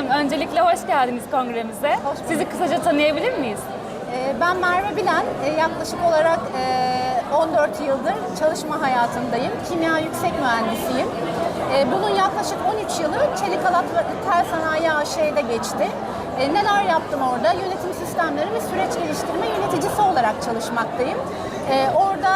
Hanım, öncelikle hoş geldiniz kongremize. Hoş bulduk. Sizi kısaca tanıyabilir miyiz? Ee, Ben Merve Bilen, Ee, yaklaşık olarak e, 14 yıldır çalışma hayatındayım. Kimya yüksek mühendisiyim. Ee, Bunun yaklaşık 13 yılı Çelik Halat ve Tel Sanayi AŞ'de geçti. Ee, Neler yaptım orada? Yönetim sistemleri ve süreç geliştirme yöneticisi olarak çalışmaktayım. Ee, Orada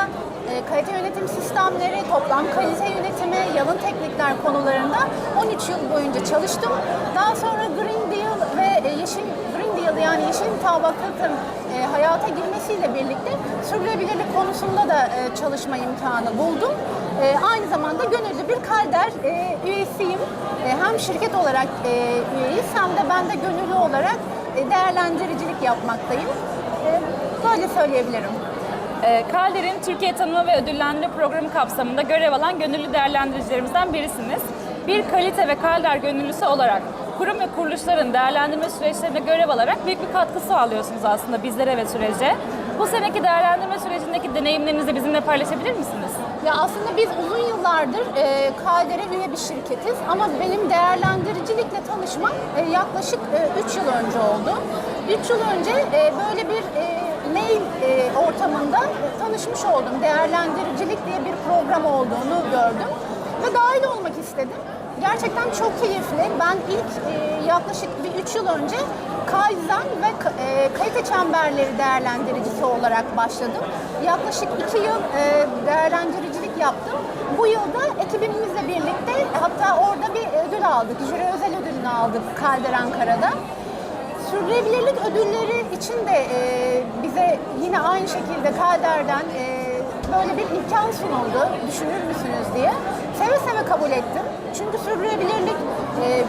e, kalite yönetim sistemleri, toplam kalite yönetimi, yalın teknikler konularında 13 yıl boyunca çalıştım. Daha sonra Green Deal ve e, Yeşil Green Deal yani yeşil mutabakatın e, hayata girmesiyle birlikte sürdürülebilirlik konusunda da e, çalışma imkanı buldum. E, aynı zamanda gönüllü bir kalder e, üyesiyim. E, hem şirket olarak e, üyeyiz hem de ben de gönüllü olarak e, değerlendiricilik yapmaktayım. E, böyle söyleyebilirim. Ee, Kalder'in Türkiye Tanıma ve Ödüllendirme Programı kapsamında görev alan gönüllü değerlendiricilerimizden birisiniz. Bir kalite ve Kalder gönüllüsü olarak kurum ve kuruluşların değerlendirme süreçlerine görev alarak büyük bir katkı sağlıyorsunuz aslında bizlere ve sürece. Bu seneki değerlendirme sürecindeki deneyimlerinizi bizimle paylaşabilir misiniz? Ya aslında biz uzun yıllardır e, KDR'e üye bir şirketiz ama benim değerlendiricilikle tanışmam e, yaklaşık 3 yıl önce oldu. 3 yıl önce e, böyle bir e, mail e, ortamında tanışmış oldum. Değerlendiricilik diye bir program olduğunu gördüm ve dahil olmak istedim. Gerçekten çok keyifli. Ben ilk e, yaklaşık bir 3 yıl önce Kaizen ve e, kalite çemberleri değerlendiricisi olarak başladım. Yaklaşık 2 yıl e, yaptım. Bu yılda ekibimizle birlikte hatta orada bir ödül aldık. Jüri özel ödülünü aldık Kalder Ankara'da. Sürdürülebilirlik ödülleri için de e, bize yine aynı şekilde Kader'den e, böyle bir imkan sunuldu. Düşünür müsünüz diye. Seve seve kabul ettim. Çünkü sürdürülebilirlik e,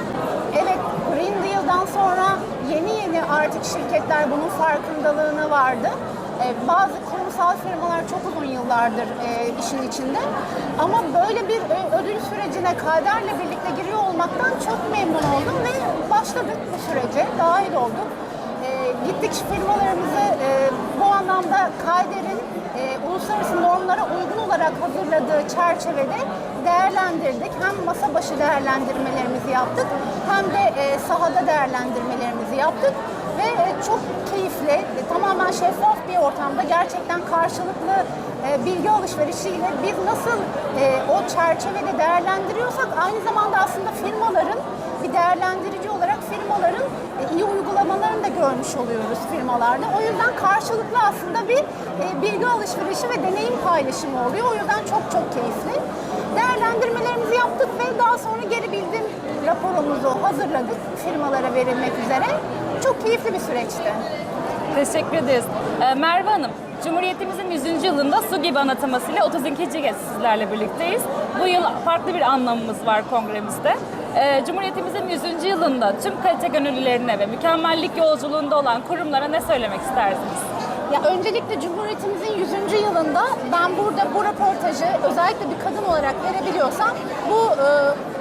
evet Green Deal'dan sonra yeni yeni artık şirketler bunun farkındalığına vardı. E, bazı kurumsal firmalar çok uzun yıllardır e, işin içinde. Ama böyle bir e, ödül sürecine Kader'le birlikte giriyor olmaktan çok memnun oldum ve başladık bu sürece, dahil olduk. E, gittik firmalarımızı e, bu anlamda Kader'in e, uluslararası normlara uygun olarak hazırladığı çerçevede değerlendirdik. Hem masa başı değerlendirmelerimizi yaptık hem de e, sahada değerlendirmelerimizi yaptık ve e, çok keyifli, e, tamamen şeffaf bir ortamda gerçekten karşılıklı e, bilgi alışverişiyle biz nasıl e, o çerçevede değerlendiriyorsak aynı zamanda aslında firmaların bir değerlendirici olarak firmaların e, iyi uygulamalarını da görmüş oluyoruz firmalarda. O yüzden karşılıklı aslında bir e, bilgi alışverişi ve deneyim paylaşımı oluyor. O yüzden çok çok keyifli. Değerlendirmelerimizi yaptık ve daha sonra geri bildirim raporumuzu hazırladık firmalara verilmek üzere. Çok keyifli bir süreçti. Teşekkür ederiz. Ee, Merve Hanım, Cumhuriyetimizin 100. yılında su gibi anatamasıyla 32. kez sizlerle birlikteyiz. Bu yıl farklı bir anlamımız var kongremizde. Ee, Cumhuriyetimizin 100. yılında tüm kalite gönüllülerine ve mükemmellik yolculuğunda olan kurumlara ne söylemek istersiniz? Ya öncelikle Cumhuriyetimizin 100. yılında ben burada bu röportajı özellikle bir kadın olarak verebiliyorsam bu e,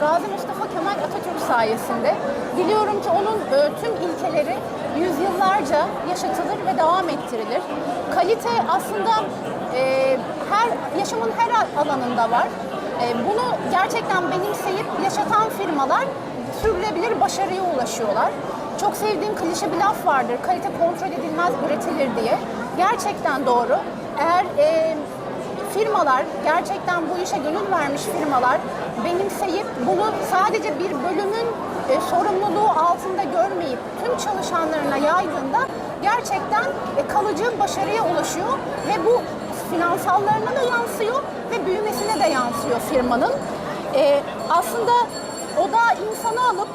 Gazi Mustafa Kemal Atatürk sayesinde. Diliyorum ki onun e, tüm ilkeleri yüzyıllarca yaşatılır ve devam ettirilir. Kalite aslında e, her yaşamın her alanında var. E, bunu gerçekten benimseyip yaşatan firmalar sürdürülebilir başarıya ulaşıyorlar. Çok sevdiğim klişe bir laf vardır. Kalite kontrol edilmez üretilir diye. Gerçekten doğru. Eğer e, firmalar, gerçekten bu işe gönül vermiş firmalar benimseyip bunu sadece bir bölümün e, sorumluluğu altında görmeyip tüm çalışanlarına yaydığında gerçekten e, kalıcı başarıya ulaşıyor ve bu finansallarına da yansıyor ve büyümesine de yansıyor firmanın. E, aslında o da insanı alıp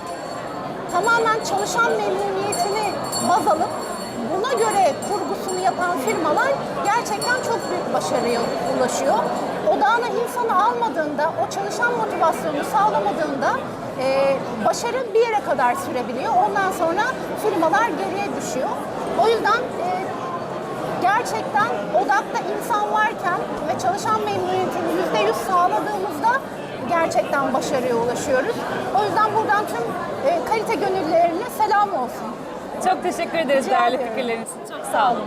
tamamen çalışan memnuniyetini baz alıp buna göre kurgusunu yapan firmalar gerçekten çok büyük başarıya ulaşıyor. Odağına insanı almadığında, o çalışan motivasyonu sağlamadığında e, başarı bir yere kadar sürebiliyor. Ondan sonra firmalar geriye düşüyor. O yüzden e, gerçekten odakta insan varken ve çalışan memnuniyetini yüzde yüz sağladığımızda gerçekten başarıya ulaşıyoruz. O yüzden buradan tüm e, kalite gönüllülerine selam olsun. Çok teşekkür ederiz değerli fikirleriniz için. Çok sağ olun.